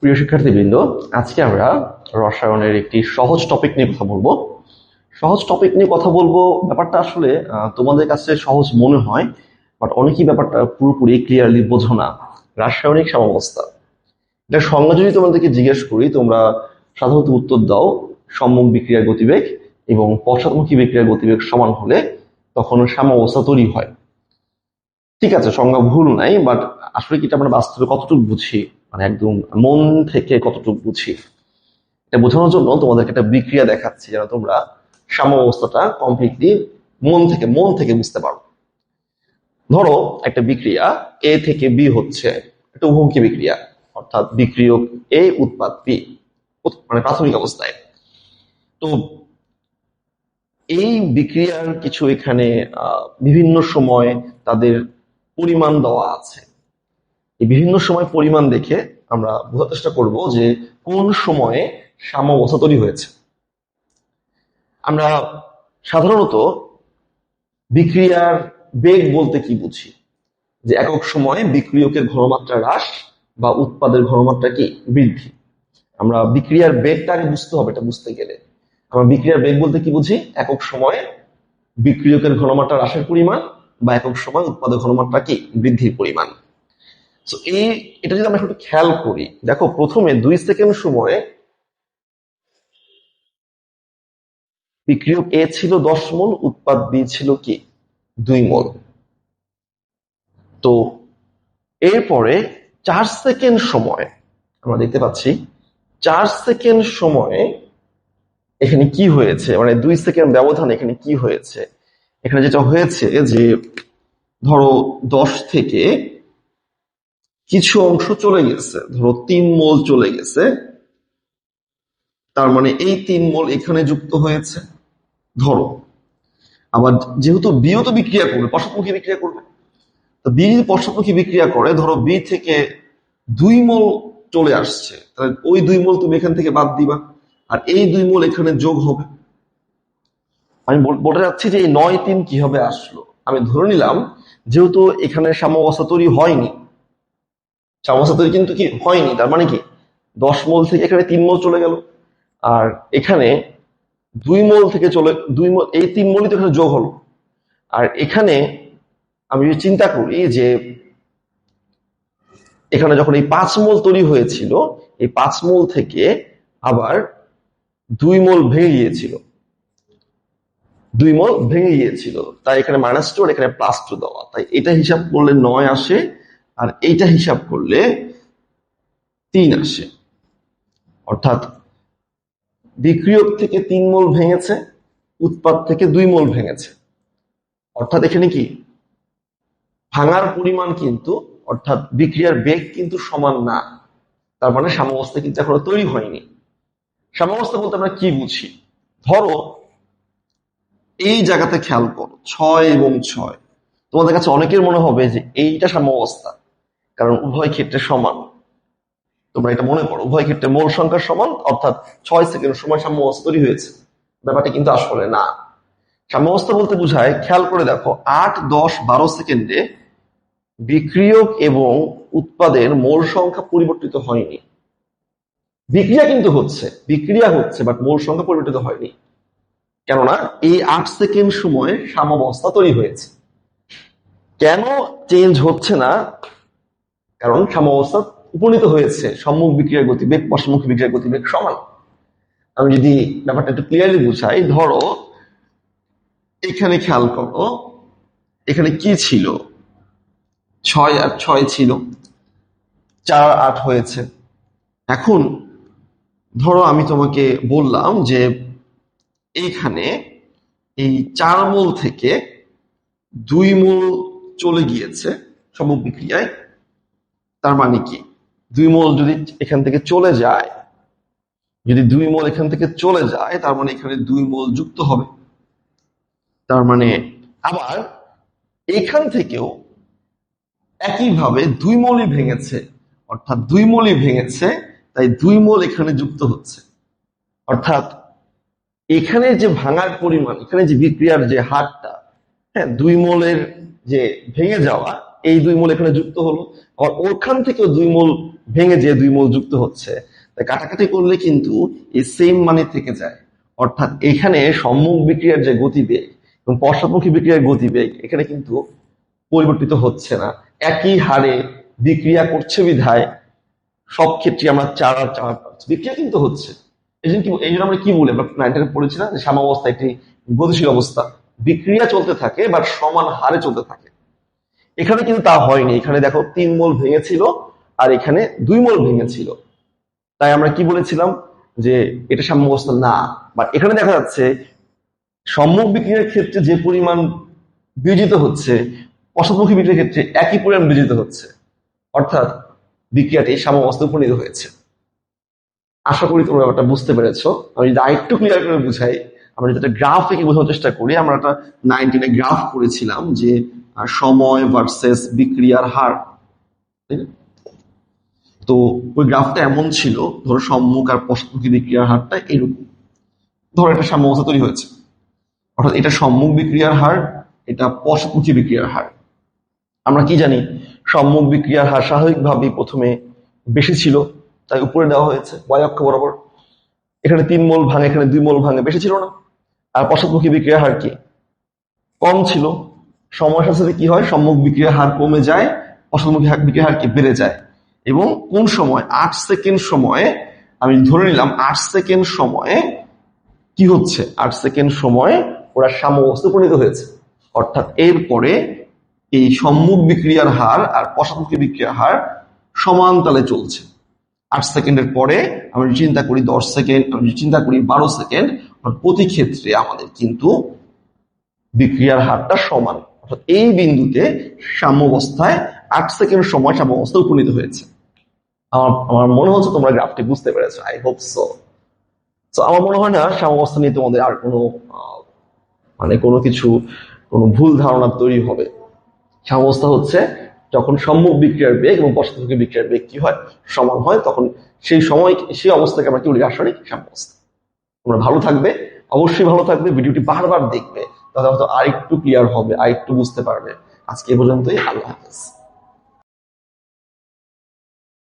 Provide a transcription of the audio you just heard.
প্রিয় শিক্ষার্থীবৃন্দ, আজকে আমরা রসায়নের একটি সহজ টপিক নিয়ে কথা বলব। সহজ টপিক নিয়ে কথা বলব, ব্যাপারটা আসলে তোমাদের কাছে সহজ মনে হয় বাট অনেকেই ব্যাপারটা পুরোপুরি ক্লিয়ারলি বোঝো না। রাসায়নিক সাম্যাবস্থা। এটা সংজ্ঞা যদি তোমাদেরকে জিজ্ঞেস করি, তোমরা সাধারণত উত্তর দাও, সম্মুখ বিক্রিয়ার গতিবেগ এবং পশ্চাৎমুখী বিক্রিয়ার গতিবেগ সমান হলে তখন সাম্যাবস্থা তৈরি হয়। ঠিক আছে, সংজ্ঞা ভুল নাই বাট আসলে কি আমরা বাস্তবে কতটুকু বুঝি? মানে একদম মন থেকে কতটুকু বুঝি, এটা বোঝানোর জন্য তোমাদেরকে একটা বিক্রিয়া দেখাচ্ছি যেন তোমরা সাম্যাবস্থাটা কমপ্লিটলি মন থেকে মন থেকে বুঝতে পারো। ধরো একটা বিক্রিয়া এ থেকে বি হচ্ছে, একটা উভমুখী বিক্রিয়া, অর্থাৎ বিক্রিয়ক এ উৎপাদ বি মানে প্রাথমিক অবস্থায়। তো এই বিক্রিয়ার কিছু এখানে বিভিন্ন সময় তাদের পরিমাণ দেওয়া আছে। এই বিভিন্ন সময় পরিমাণ দেখে আমরা বোঝার চেষ্টা করব যে কোন সময়ে সাম্যাবস্থা তৈরি হয়েছে। আমরা সাধারণত বিক্রিয়ার বেগ বলতে কি বুঝি? যে একক সময়ে বিক্রিয়কের ঘনমাত্রা হ্রাস বা উৎপাদের ঘনমাত্রা কি? বৃদ্ধি। আমরা বিক্রিয়ার বেগটা আগে বুঝতে হবে, এটা বুঝতে গেলে। আমরা বিক্রিয়ার বেগ বলতে কি বুঝি? একক সময়ে বিক্রিয়কের ঘনমাত্রা হ্রাসের পরিমাণ বা একক সময় উৎপাদের ঘনমাত্রা কি? বৃদ্ধির পরিমাণ। তো এই, এটা যদি আমরা একটু খেয়াল করি, দেখো প্রথমে দুই সেকেন্ড সময়ে বিক্রিয়ক এ ছিল দশ মোল, উৎপাদ বি ছিল কি? দুই মোল। তো, এরপরে চার সেকেন্ড সময় আমরা দেখতে পাচ্ছি, চার সেকেন্ড সময়ে এখানে কি হয়েছে? মানে দুই সেকেন্ড ব্যবধান এখানে কি হয়েছে? এখানে যেটা হয়েছে যে, ধরো দশ থেকে কিছু অংশ চলে গেছে। ধরো তিন মোল চলে গেছে। তার মানে এই তিন মোল এখানে যুক্ত হয়েছে। ধরো, আবার যেহেতু বিও তো বিক্রিয়া করবে পশ্চাৎমুখী বিক্রিয়া করবে। বি যদি পশ্চাৎমুখী বিক্রিয়া করে, ধরো বি থেকে দুই মোল চলে আসছে, তাহলে ওই দুই মোল তুমি এখান থেকে বাদ দিবা, আর এই দুই মোল এখানে যোগ হবে। আমি বল- বলতে চাচ্ছি যে এই নয় তিন কীভাবে আসলো? আমি ধরে নিলাম, যেহেতু এখানে সাম্যাবস্থা তৈরি হয়নি সাম্যাবস্থা তৈরি কিন্তু কি হয়নি, তার মানে কি? দশ মোল থেকে এখানে তিন মোল চলে গেল। আর এখানে দুই মোল থেকে চলে, দুই মোল, এই তিন মোলই তো এখানে যোগ হলো। আর এখানে আমি যদি চিন্তা করি যে এখানে যখন এই পাঁচ মোল তৈরি হয়েছিল, এই পাঁচ মোল থেকে আবার দুই মোল ভেঙে গিয়েছিল। দুই মোল ভেঙে গিয়েছিল। তাই এখানে মাইনাস টু আর এখানে প্লাস টু দেওয়া। তাই এটা হিসাব করলে নয় আসে আর এইটা হিসাব করলে তিন আসে। অর্থাৎ বিক্রিয়ক থেকে তিন মোল ভেঙেছে, উৎপাদ থেকে দুই মোল ভেঙেছে। অর্থাৎ এখানে কি? ভাঙার পরিমাণ কিন্তু, অর্থাৎ বিক্রিয়ার বেগ কিন্তু সমান না। তার মানে সাম্যাবস্থা কিন্তু এখনও তৈরি হয়নি। সাম্যাবস্থা বলতে আমরা কি বুঝি? ধরো, এই জায়গাতে খেয়াল করো, ছয় এবং ছয়। তোমাদের কাছে অনেকের মনে হবে যে এইটা সাম্যাবস্থা। কারণ উভয় ক্ষেত্রে সমান। তোমরা এটা মনে করো, উভয় ক্ষেত্রে মোল সংখ্যা সমান, অর্থাৎ ছয় সেকেন্ড সময় সাম্যাবস্থা তৈরি হয়েছে। ব্যাপারটা কিন্তু আসলে না। সাম্যাবস্থা বলতে বোঝায়, খেয়াল করে দেখো, আট, দশ, বারো সেকেন্ডে বিক্রিয়ক এবং উৎপাদের মোল সংখ্যা পরিবর্তিত হয়নি। বিক্রিয়া কিন্তু হচ্ছে, বিক্রিয়া হচ্ছে বাট মোল সংখ্যা পরিবর্তিত হয়নি। কেননা এই আট সেকেন্ড সময়ে সাম্যাবস্থা তৈরি হয়েছে। কেন চেঞ্জ হচ্ছে না? কারণ সাম্যাবস্থা উপনীত হয়েছে। সম্মুখ বিক্রিয়ার গতিবেগ পশ্চিমমুখ বিক্রিয়ার গতিবেগ সমান। আমি যদি ব্যাপারটা একটু ক্লিয়ারলি বুঝাই, ধরো, এখানে খেয়াল করো, এখানে কি ছিল? ছয় আর ছয় ছিল। চার আট হয়েছে। এখন, ধরো আমি তোমাকে বললাম যে এইখানে এই চার মোল থেকে দুই মোল চলে গিয়েছে সম্মুখ বিক্রিয়ায়। তার মানে কি? দুই মোল যদি এখান থেকে চলে যায়, যদি দুই মোল এখান থেকে চলে যায়, তার মানে এখানে দুই মোল যুক্ত হবে। তার মানে আবার এখান থেকেও একইভাবে দুই মোলই ভেঙেছে, অর্থাৎ দুই মোলই ভেঙেছে, তাই দুই মোল এখানে যুক্ত হচ্ছে। অর্থাৎ এখানে যে ভাঙার পরিমাণ, এখানে যে বিক্রিয়ার যে হারটা হ্যাঁ দুই মোলের যে ভেঙে যাওয়া এই দুই মূল এখানে যুক্ত হলো। আবার ওখান থেকেও দুই মোল ভেঙে যে দুই মোল যুক্ত হচ্ছে, তাই কাটাকাটি করলে কিন্তু এই সেম মানে থেকে যায়। অর্থাৎ এখানে সম্মুখ বিক্রিয়ার যে গতিবেগ এবং পশ্চাৎমুখী বিক্রিয়ার গতিবেগ, এখানে কিন্তু পরিবর্তিত হচ্ছে না। একই হারে বিক্রিয়া করছে বিধায় সব ক্ষেত্রে আমরা চার আর চার পাচ্ছি। বিক্রিয়া কিন্তু হচ্ছে। এই জন্য এই জন্য আমরা কি বলি? আমরা নাইনটাকে পড়েছিলাম যে সাম্যাবস্থা একটি গতিশীল অবস্থা। বিক্রিয়া চলতে থাকে বা সমান হারে চলতে থাকে। এখানে কিন্তু তা হয়নি। এখানে দেখো তিন মোল ভেঙেছিল আর এখানে দুই মোল ভেঙেছিল। তাই আমরা কি বলেছিলাম? যে এটা সাম্যাবস্থা না। বাট এখানে দেখা যাচ্ছে, সম্মুখ বিক্রিয়ার ক্ষেত্রে যে পরিমাণ বিয়োজিত হচ্ছে পশ্চাৎমুখী বিক্রিয়ার ক্ষেত্রে একই পরিমাণ বিয়োজিত হচ্ছে। অর্থাৎ বিক্রিয়াটি সাম্যাবস্থায় উপনীত হয়েছে আশা করি তোমরা ব্যাপারটা বুঝতে পেরেছ। আমি যদি আরেকটু ক্লিয়ার করে বুঝাই, আমরা যদি একটা গ্রাফ থেকে বোঝানোর চেষ্টা করি, আমরা একটা নাইনটিনে গ্রাফ করেছিলাম যে সময় ভার্সেস বিক্রিয়ার হার তো ওই গ্রাফটা এমন ছিল, ধরো সম্মুখ আর পশ্চাৎমুখী বিক্রিয়ার হারটা এরকম ধরো একটা সাম্যাবস্থা তৈরি হয়েছে। অর্থাৎ এটা সম্মুখ বিক্রিয়ার হার, এটা পশ্চাৎমুখী বিক্রিয়ার হার। আমরা কি জানি, সম্মুখ বিক্রিয়ার হার স্বাভাবিকভাবেই প্রথমে বেশি ছিল, তাই উপরে দেওয়া হয়েছে, y অক্ষ বরাবর। এখানে তিন মোল ভাঙে, এখানে দুই মোল ভাঙে, বেশি ছিল না। আর পশ্চাৎমুখী বিক্রিয়ার হার কি? কম ছিল সময়ের সাথে সাথে কি হয়? সম্মুখ বিক্রিয়ার হার কমে যায় হার- বিক্রিয়ার হার কি বেড়ে যায়? এবং কোন সময়? আট সেকেন্ড সময়ে, আমি ধরে নিলাম আট সেকেন্ড সময়ে কি হচ্ছে? আট সেকেন্ড সময়ে ওরা সাম্যাবস্থা উপনীত হয়েছে। অর্থাৎ এরপরে এই সম্মুখ বিক্রিয়ার হার আর পশ্চাৎমুখী বিক্রিয়ার হার সমান তালে চলছে। আট সেকেন্ডের পরে আমি চিন্তা করি দশ সেকেন্ড আমি চিন্তা করি বারো সেকেন্ড, প্রতি ক্ষেত্রে আমাদের কিন্তু বিক্রিয়ার হারটা সমান। অর্থাৎ এই বিন্দুতে সাম্যাবস্থায় আট সেকেন্ড সময় সাম্যাবস্থা উপনীত হয়েছে। আমার আমার মনে হচ্ছে তোমরা গ্রাফটি বুঝতে পেরেছ। আই হোপ সো তো আমার মনে হয় না সাম্যাবস্থা নিয়ে তোমাদের আর কোনো মানে কোনো কিছু, কোনো ভুল ধারণা তৈরি হবে। সাম্যাবস্থা হচ্ছে যখন সম্মুখ বিক্রিয়ার বেগ এবং পশ্চাৎমুখী বিক্রিয়ার বেগ কি হয়, সমান হয়, তখন সেই সময়, সেই অবস্থাকে আমরা কি বলি? রাসায়নিক সাম্যবস্থা। তোমরা ভালো থাকবে, অবশ্যই ভালো থাকবে, ভিডিওটি বারবার দেখবে। তাহলে হয়তো আরেকটু ক্লিয়ার হবে আরেকটু বুঝতে পারবে। আজকে পর্যন্তই আল্লাহ হাফেজ।